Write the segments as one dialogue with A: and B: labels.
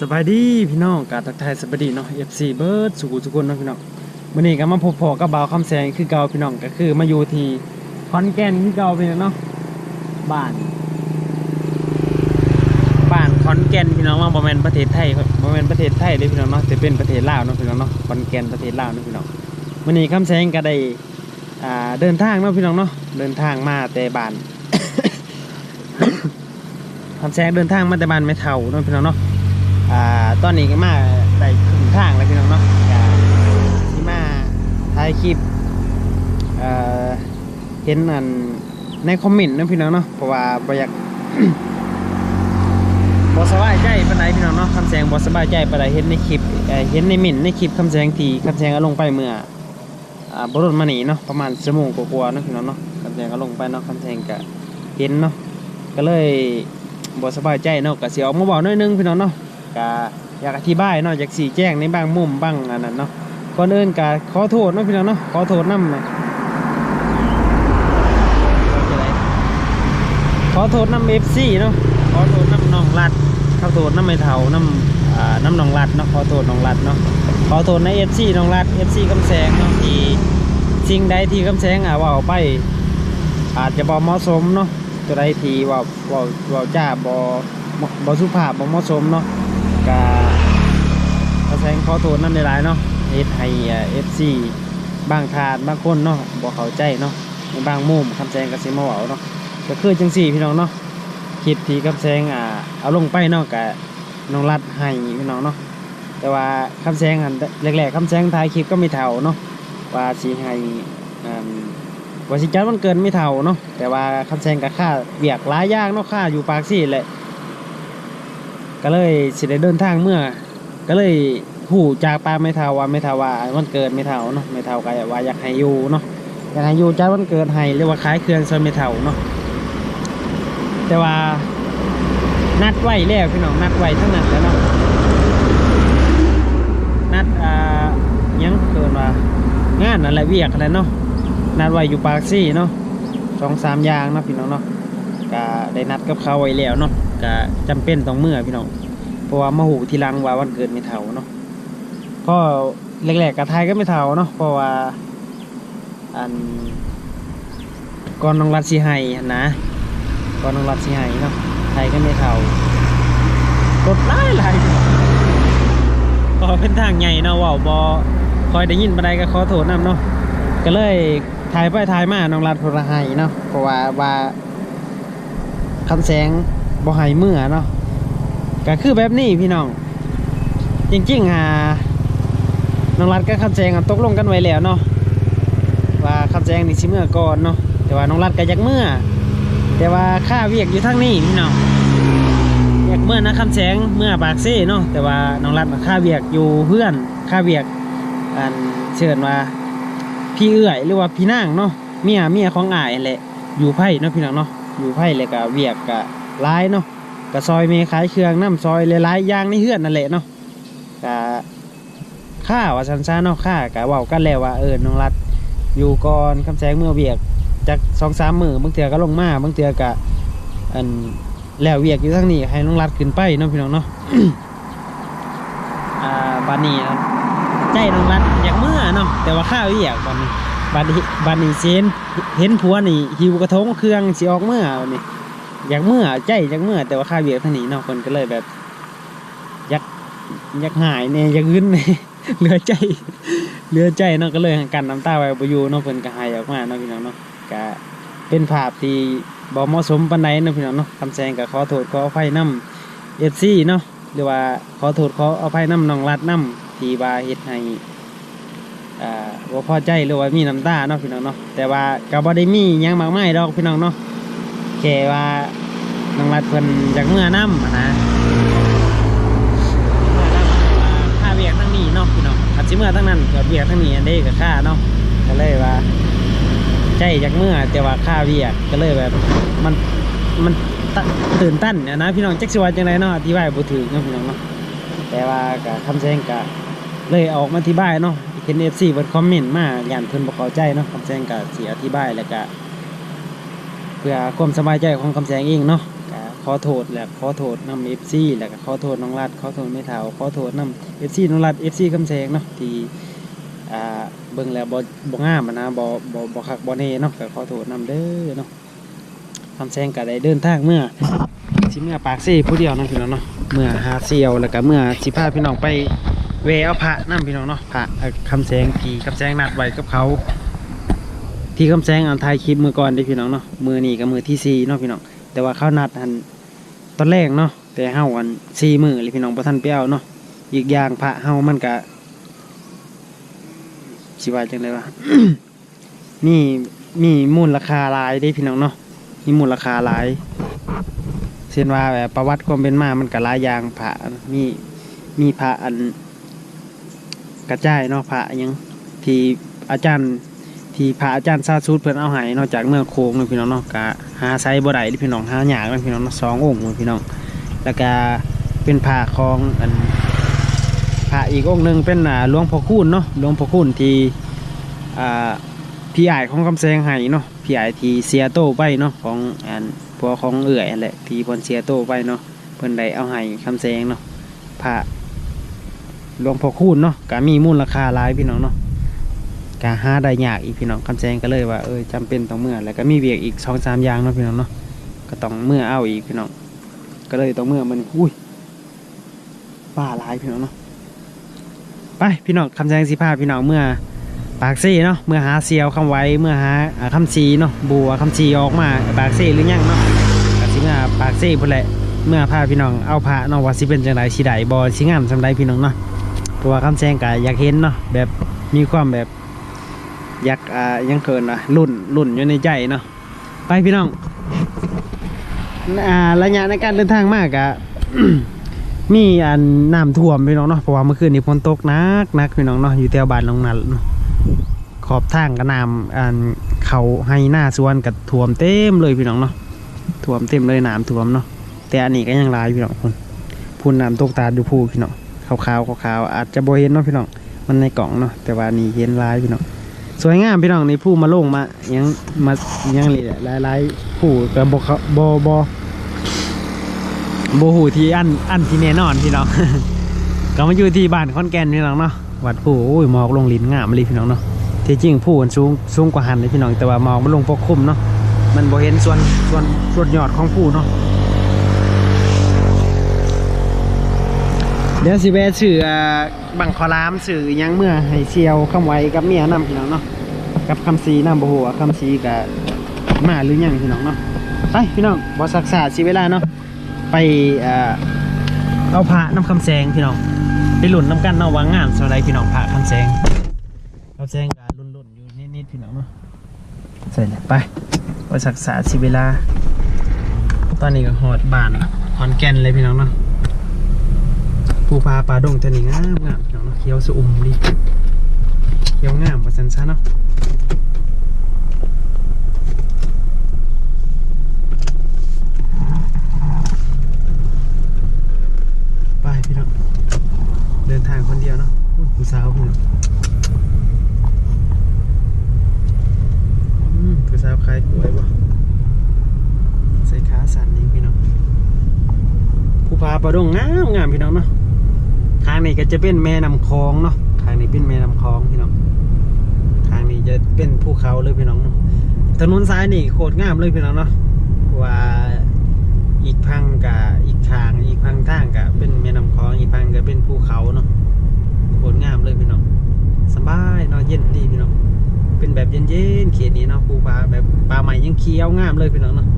A: สบายดีพี่น้องกาทักทายสบายดีเนาะ FC เบิร์ดสุขุสุกุนเนาะพี่น้องวันนี้ก็มาพบพอกับบ่าวคำแสงคือเก่าพี่น้องก็คือมาอยู่ที่ขอนแก่นคือเก่าพี่น้องเนาะบ้านบ้านขอนแก่นพี่น้องว่าบ่แม่นประเทศไทยบ่แม่นประเทศไทยเด้พี่น้องเนาะแต่เป็นประเทศลาวเนาะพี่น้องเนาะขอนแก่นประเทศลาวเนาะพี่น้องวันนี้คำแสงก็ได้อ่าเดินทางเนาะพี่น้องเนาะเดินทางมาแต่บ้านคำแสงเดินทางมาแต่บ้านไม่เท่าเนาะพี่น้องเนาะ อ่าตอนนี้ก็มาได้ครึ่งทางแล้วพี่น้องเนาะที่มาถ่ายคลิปเอ่อเห็นอันในคอมเมนต์นะพี่น้องเนาะเพราะว่าบ่อยากบ่สบายใจปานใดพี่น้องเนาะคำแสงบ่สบายใจปานใดเห็นในคลิปเห็นในเมนในคลิปคำแสงทีคำแสงเอาลงไปเมื่ออบ่รถมาหนีเนาะประมาณชั่วโมงกว่าๆนะพี่น้องเนาะคำแสงเอาลงไปเนาะคำแสงก็เห็นเนาะก็เลยบ่สบายใจเนาะก็เสิออกมาบอกหน่อยนึงพี่น้องเนาะ ก็อยากอธิบายเนาะอยากสีแจ้งในบางมุมบางอันนั้นเนาะก่อนอื่นก็ขอโทษเนาะพี่น้องเนาะขอโทษน้ำนะขอโทษน้ำเอฟซีเนาะขอโทษน้ำนองรัดขอโทษน้ำไม่เท่าน้ำน้ำนองรัดเนาะขอโทษนองรัดเนาะขอโทษในเอฟซีนองรัดเอฟซีคำแสงเนาะที่สิ่งใดที่คำแสงอะเว่าไป อาจจะบ่เหมาะสมเนาะตัวใดที่ว่าว่าว่าจ้าบ่บ่บ่สุภาพบ่เหมาะสมเนาะ กาขอแสงขอโทษนั่นหลายๆเนาะเฮ็ดให้เอฟซีบางทานบางคนเนาะบ่เข้าใจเนาะในบางมุมคำแสงก็สิมาเว้าเนาะก็คือจังซี่พี่น้องเนาะคลิปที่คำแสงอ่าเอาลงไปเนาะก็น้องรัดให้พี่น้องเนาะแต่ว่าคำแสงอันแรกๆคำแสงถ่ายคลิปก็ไม่เท่าเนาะว่าสิให้อ่าว่าสิจัดวันเกินไม่เท่าเนาะแต่ว่าคำแสงก็ค่าเวียกหลายยางเนาะค่าอยู่ปากซี่แหละ ก็เลยสิได้เดินทางเมื่อ ก็เลยหูจากปลาไม่เท่าว่าไม่ทาว่าวันเกิดไม่เทาเนาะไม่เทาก็ว่าอยากให้อยู่เนาะอยากให้อยู่จ้าวันเกิดให้เรียกว่าขายเครื่องซอยไม่เทาเนาะแต่ว่านัดไว้แล้วพี่น้องนัดไว้ทั้งนั้นแล้วเนาะนัดอ่ายังเกินว่างานนั่นแหละเวียกอะไรเนาะนัดไว้อยู่ปากซี่เนาะสองสามอย่างเนาะพี่น้องเนาะก็ได้นัดกับเขาไว้แล้วเนาะ ก็จำเป็นต้องเมื่อพี่น้องเพราะว่ามาหูทีลังว่าวันเกิดไม่เท่าเนาะก็แรกๆกับไทยก็ไม่เท่าเนาะเพราะว่าอันก่อนน้องรัดสีไห้นะก่อนน้องรัดสีไห้เนาะไทยก็ไม่เท่ากดไล่ไล่ก็เป็นทางใหญ่เนาะว่าบอคอยได้ยินบันไดก็ขอโทษนำเนาะก็เลยถ่ายไปถ่ายมาน้องรัดพลไห้เนาะเพราะว่าว่าคำแสง บ่ให้เมื่อเนาะก็คือแบบนี้พี่น้อง จริงๆหาน้องรัดก็คำแจงตกลงกันไว้แล้วเนาะว่าคำแจงนี่สิเมื่อก่อนเนาะแต่ว่าน้องรัดก็อยากเมื่อ แต่ว่าค่าเวียกอยู่ทางนี้พี่น้องอยากเมื่อนะคำแจงเมื่อปากเซ่เนาะแต่ว่าน้องรัดค่าเวียกอยู่เพื่อนค่าเวียกอันเชิญว่าพี่เอื้อยหรือว่าพี่นางเนาะเมียเมียของอ้ายแหละอยู่ไผ่เนาะพี่น้องเนาะอยู่ไผ่เลยก็เวียกก็ ร้ายเนาะก็ซอยเมขายเครื่องน้ำซอยหลายๆอย่างในเฮือนนั่นแหละเนาะก็ค่าว่าซันซ่าเนาะค่าก็เว้ากันแล้วว่าเออน้องรัดอยู่ก่อนคำแสงเมื่อเวียกจากสองสามมือบางเทื่อก็ลงมาบางเทื่อก็อันแล้วเวียกอยู่ทางนี้ให้น้องรัดขึ้นไปเนาะพี่น้องเนาะอ่าบานนี้นะใจน้องรัดอยากเมื่อเนาะแต่ว่าข้าวเวียกบันนี้บันนี้บันนี้เซนเห็นผัวนี่หิวกระทงเครื่องสิออกเมื่อบันนี้ อยากเมื่อใจอยากเมื่อ แต่ว่าข้าวเวียกท่านี้เนาะคนก็เลยแบบอยากอยากหายเนี่ยอยากอื่นเนี่ยเหลือใจเหลือใจเนาะก็เลยกันน้ำตาไว้บ่อยู่เนาะเพิ่นก็หายออกมาเนาะพี่น้องเนาะก็เป็นภาพที่บ่เหมาะสมปานใดเนาะพี่น้องเนาะคำแซงก็ขอโทษขออภัยนำ FC เนาะหรือว่าขอโทษขออภัยนำน้องรัดนำที่ว่าเฮ็ดให้อ่าบ่พอใจหรือว่ามีน้ำตาเนาะพี่น้องเนาะแต่ว่าก็บ่ได้มีหยังมากมายดอกพี่น้องเนาะ แค่ว่าน้องรัดเพิ่นอยากเมื่อน้ำนะเมื่อน้ำว่าค่าเวียกทั้งนี้เนาะพี่น้องอาจสิเมื่อทั้งนั้นก็เวียกทั้งนี้อันนี้ก็ค่าเนาะก็เลยว่าใจอยากเมื่อแต่ว่าค่าเวียกก็เลยแบบมันมันตื่นตันเนี่ยนะพี่น้องแจักสิว่าจังไดเนาะอธิบายบ่ถูกเนาะพี่น้องเนาะแต่ว่าก็คำแซงก็เลยออกมาอธิบายเนาะเห็นเอฟซีเปิดคอมเมนต์มาอย่างเพิ่นบอกเข้าใจเนาะคำแสงก็สีอธิบายแล้วก็ เพื่อความสบายใจของคำแสงเองเนาะขอโทษแหละขอโทษนำเอฟซีแหล้วก็ขอโทษน้องรัดขอโทษไม่เท่าขอโทษนำเอฟซีน้องรัดเอฟซีคำแสงเนาะที่เบิ่งแล้วบ่บ่งามนะบ่บ่บ่คักบ่แน่เนาะก็ขอโทษนำเด้อเนาะคำแสงก็ได้เดินทางเมื่อสิเมื่อปากซี่ผู้เดียวเนาะพี่น้องเนาะเมื่อหาเซียวแล้วก็เมื่อสิพาพี่น้องไปเวเอาพระนํพี่น้องเนาะพระคำแสงที่คำแสงนัดไว้กับเขา ที่คำแสงอันถ่ายคลิปมือก่อนเด้พี่น้องเนาะมือนี้กับมือที่สี่เนาะพี่น้องแต่ว่าเขานัดอันตอนแรกเนาะแต่เฮาอันสี่มือเลยพี่น้องบ่ทันเปี้ยวเนาะอีกอย่างพระเฮามันก็สิว่าจังไดวะมีมีมูลราคาหลายเด้พี่น้องเนาะมีมูลราคาหลายเช่นว่าแบบประวัติความเป็นมา มันก็หลายอย่างพระมีมีพระอันกระจายเนาะพระยังที่อาจารย์ ที่พระอาจารย์ซาซูดเพิ่นเอาให้นอกจากเมืองโค้งเลยพี่น้องเนาะก็หาไซบ่ได้พี่น้องหาหยากเลยพี่น้องสององค์เลยพี่น้อง แล้วก็เป็นพระของอันพระอีกองค์หนึงเป็นอ่าหลวงพ่อคูณเนาะหลวงพ่อคูณที่อ่าพี่ใหญ่ของคำแสงให้เนาะพี่ใหญ่ที่เสียโตไปเนาะของอันพวกของเอื่อยแหละที่พนเสียโตไปเนาะเพิ่นได้เอาให้คำแสงเนาะพระหลวงพ่อคูณเนาะก็มีมูลค่าหลายพี่น้องเนาะ กาหาได้ยากอีกพี่น้องคำแจ้งก็เลยว่าเออจำเป็นต้องเมื่อแล้วก็มีเวียกอีกสองสามอย่างเนาะพี่น้องเนาะก็ต้องเมื่อเอาอีกพี่น้องก็เลยต้องเมื่อมันอุ้ยป้าหลายพี่น้องเนาะไปพี่น้องคำแจ้งสิพาพี่น้องเมื่อปากซี่เนาะเมื่อหาเซียวคำไว้เมื่อหาอ่าคำซีเนาะบัวคำซีออกมาปากซี่หรือยังเนาะกสิเมื่อปากซี่พุ่นแหละเมื่อพาพี่น้องเอาพระเนาะว่าสิเป็นจังไดสิได้บ่สิงามสำใดพี่น้องเนาะเพราะว่าคำแจ้งก็อยากเห็นเนาะแบบมีความแบบ อยากอ่ายังเกินอะรุ่นรุ่นอยู่ในใจเนาะไปพี่น้องอ่าระยะในการเดินทางมากอะมีอันน้ำท่วมพี่น้องเนาะเพราะว่าเมื่อคืนนี้ฝนตกนักนักพี่น้องเนาะอยู่แถวบ้านลงนันเนขอบทางก็น้ำอันเขาให้หน้าสวนกับท่วมเต็มเลยพี่น้องเนาะท่วมเต็มเลยน้ำท่วมเนาะแต่อันนี้ก็ยังหลายพี่น้องคนพูนน้ำตกตาดูพูพี่น้องขาวๆขาวๆอาจจะโบเห็นเนาะพี่น้องมันในกล่องเนาะแต่ว่านี่เห็นหลายพี่น้อง สวยงามพี่น้องนี่ผู้มาลงมายังมายังเลยหลายหลายๆผู้กับบเขาบอบอโบหูที่อันอันที่แน่นอนพี่น้อง ก็มาอยู่ที่บ้านขอนแก่นพี่น้องเนาะวัดผู้โอ้ยหมอกลงลินงามเลยพี่น้องเนาะที่จริงผู้มันสูงสูงกว่าหันเลยพี่น้องแต่ว่าหมอกมันลงปกคลุมเนาะมันบ่เห็นส่วนส่วนส่วนยอดของผู้เนาะ เดี๋ยวสิแวะสื่อบังคอรามสื่อยังเมื่อให้เชียวคำไว้กับเมียนำพี่น้องเนาะกับคำซีนำบ่ฮู้ว่าคำซีกับมาหรือยังพี่น้องเนาะไปพี่น้องบ่สักษาสิเวลาเนาะไปเอาพระน้ำคำแสงพี่น้องไปหลุนน้ำกันเนาะวางงานสไลพี่น้องพระคำแสงคำแสงกับหลุ่นๆอยู่นิดๆพี่น้องเนาะใส่เลยไปบ่สักษาสิเวลา ตอนนี้ก็ฮอดบานขอนแกนเลยพี่น้องเนาะ ภูพาป่าดงตัวนี้งามงามพี่น้องเนาะเขียวสะอุ่มดีเขียวงามกว่าสันซะเนาะไปพี่น้องเดินทางคนเดียวเนาะอู้ผู้สาวพี่น้องอืมผู้สาวขายกล้วยบ่ใส่ขาสั่นนี่พี่น้องภูผาปะดงงามงามพี่น้องเนาะ นี้ก็จะเป็นแม่น้ำคลองเนาะทางนี้เป็นแม่น้ำคลองพี่น้องทางนี้จะเป็นภูเขาเลยพี่น้องถนนซ้ายนี่โคตรงามเลยพี่น้องเนาะว่าอีกพังกับอีกทางอีกพังทางกับเป็นแม่น้ำคลองอีกพังก็เป็นภูเขาเนาะโคตรงามเลยพี่น้องสบายเนาะเย็นดีพี่น้องเป็นแบบเย็นๆเขตนี้เนาะภูผาแบบป่าใหม่ยังเขียวงามเลยพี่น้องเนาะ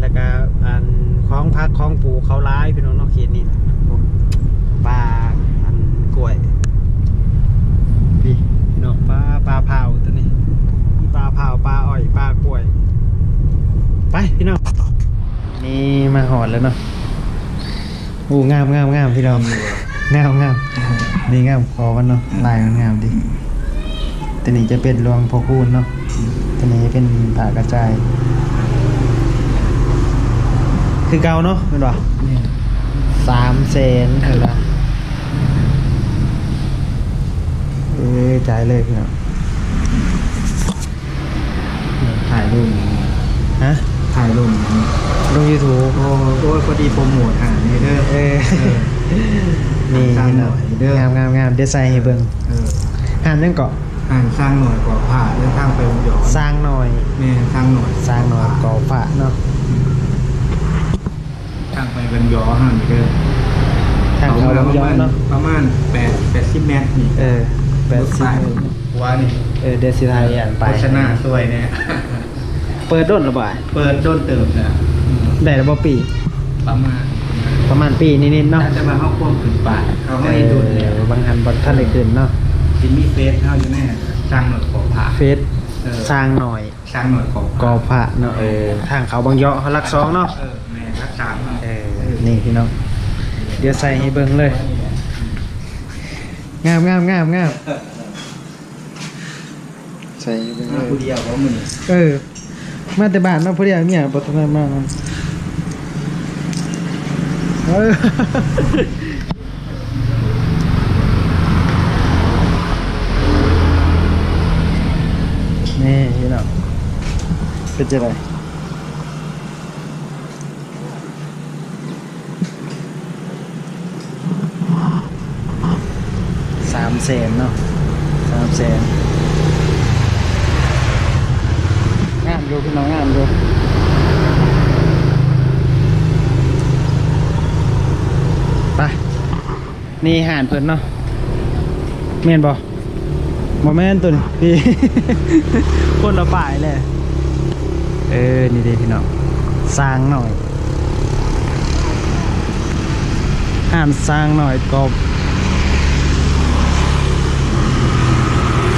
A: แล้วก็อันคล้องพักคล้องปูเขาร้ายพี่น้องเนอกเขตนี้ ปลาอันกล้วยพี่พี่น้องปลาปลาเผาตัวนี้มีปลาเผาปลาอ้อยปลากล้วย ไปพี่น้องนี่มาหอดแล้วเนาะโอ้งามงามงามพี่น้องงามงามนี่งามคอมันเนาะลายมันงามดีตัวนี้จะเป็นรวงพอคูณเนาะตัวนี้เป็นผากระจาย คือเก่าเนาะเป็นป่ะสามเซนเห็นปะเอ้ย จ่ายเลยพี่น้อง
B: ถ่ายรูป
A: ฮะ
B: ถ่ายลงอย่างนี้
A: ลง YouTube
B: โอ้โอ้ยพอดีโปรโมทหานี่เด้อ
A: เออ
B: เออ
A: นี่
B: สร้างหน่อยเด้อ
A: งามงามงามเดี๋ยวใส่ให้เบิ่ง
B: เออ
A: หานนั่นเกาะ
B: อ่านสร้างหน่อยกว่าผ่าเดินทางไปวงย้อน
A: สร้างหน่อย
B: แม่สร้างหน่อย
A: สร้างหน่อยก่อฝาเนาะ
B: ทางไปเป็นย้อนห่างไปเด้อ
A: ทางเขาลำย้อนเนาะ
B: ประมาณแปดแปดสิบเมตรนี่
A: เออแปดสิบ
B: ว่านี่
A: เออเดซิไทยอ่านไป
B: โฆษณาสวยเนี่ย
A: เปิดด้นระบาย
B: เปิดโดนเติมนะอืม
A: ได้ระบปี
B: ประมาณ
A: ประมาณปีนิดๆเนาะ
B: น่าจะมาเข้าควบขึ้นป่าเขา
A: เอ
B: ให้ดูแล้ว
A: อบางหันบางท่านได้ขึ้นเนาะ
B: จิมมี่เฟสเขาอยู่แน่สร้างหน่อยขอผ่า
A: เฟซ
B: เออ
A: สร้างหน่อย
B: สร้างหน่อยขอผ่า
A: ก่อฝาเนาะเออทางเขาบางเยาะเขารักสองเนาะ
B: เออแม่รักสามเนาะ
A: เออนี่พี่น้องเดี๋ยวใส่ให้เบิ่งเลย งามงามงามงามใส่ให้เบิ่ง
B: มา
A: เลย
B: ผู้เดียวก็มือ
A: เออ มาแต่บ้านมาพอดียวเนี่ยบทนามามันเออ นี่พี่น้องเป็นจะไรสาม แสนเนาะสามแสนงามอยู่พี่น้องงามอยู่ไปนี่ห่านเพิ่นเนาะเมนบ่บ่แม่นตัวนี้พี่คนละป่ายเลยเออ นี่ด้พี่น้องสร้างหน่อยห่านสร้างหน่อยกบ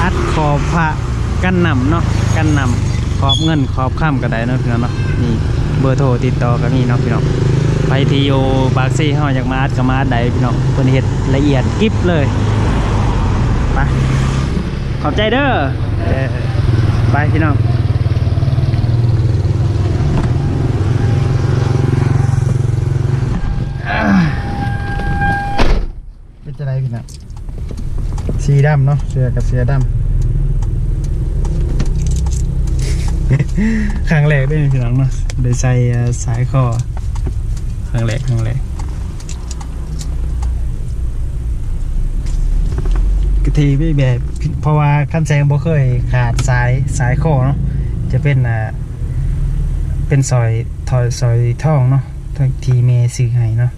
A: อัด ขอบพระกันนำเนาะกันนำขอบเงินขอบข้ามก็ได้เนาะพี่น้องเนาะนี่เบอร์โทรติดต่อก็มีเนาะพี่น้องไปที่โอบากซี่เฮาอยากมาอัดกมาอัดได้พี่น้องเพิ่นเฮ็ดละเอียดกิ๊บเลยไปขอบใจเด้อเออไปพี่น้องเป็นจะไรพี่น้องสีดำเนาะเสื้อกับเสื้อดำ ครั้งแรกได้พี่น้องเนาะได้ใส่สายคอครั้งแรกครั้งแรกกทีไม่แบบเพราะว่าขั้นแซงบ่เคยขาดสายสายคอเนาะจะเป็นอ่าเป็นซอยทอยซอยท่องเนาะท,ทีเมซื้อให้เนาะ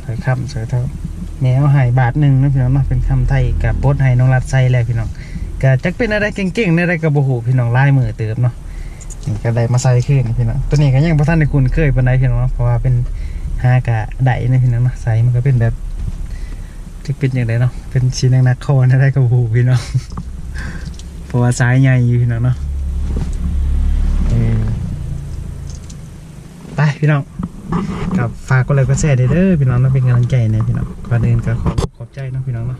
A: ซอยคำซอยท่องแนวให้บาทหนึ่งเนาะพี่น้องเนาะเป็นคำไทยกับโพดให้น้องรัดใส่แล้วพี่น้อง ก็จักเป็นอะไรเก่งๆในอะไรกับบ่ฮู้พี่น้องลายมือเติบเนาะนี่ก็ได้มาใส่ขึ้นพี่น้องตัวนี้ก็ยังพระท่านได้คุณเคยปนใดพี่น้องเพราะว่าเป็นหากะไดนะพี่น้องเนาะใส่มันก็เป็นแบบจะเป็นอย่างไรเนาะเป็นชิ้นนักคอนะได้กับหูพี่น้องเพราะว่าสายใหญ่อยู่พี่น้องเนาะไปพี่น้องกับฝากก็เลยก็แชร์เด้อพี่น้องเนาะเป็นกำลังใจเนี่ยพี่น้องก่อนเดินก็ขอขอบใจเนาะพี่น้องเนาะ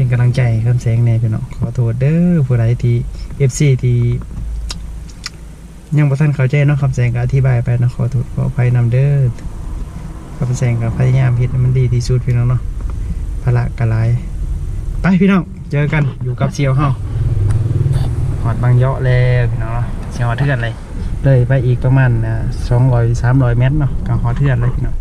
A: เป็นกำลังใจคำแสงเนี่ยพี่น้องขอโทษเด้อผู้ใดที่ FC ที่ยังบ่ทันเข้าใจเนาะคำแสงก็อธิบายไปนะขอโทษขออภัยนำเด้อคำแสงก็พยายามเฮ็ดให้มันดีที่สุดพี่น้องเนาะพละกะหลายไปพี่น้องเจอกันอยู่กับเซียวเฮาหอดบางเยาะแล้วพี่น้องเนาะเซียวหอดเทือนเลยเลยไปอีกประมาณสองร้อยสามร้อยเมตรเนาะกับหอดเทือนเลยพี่น้อง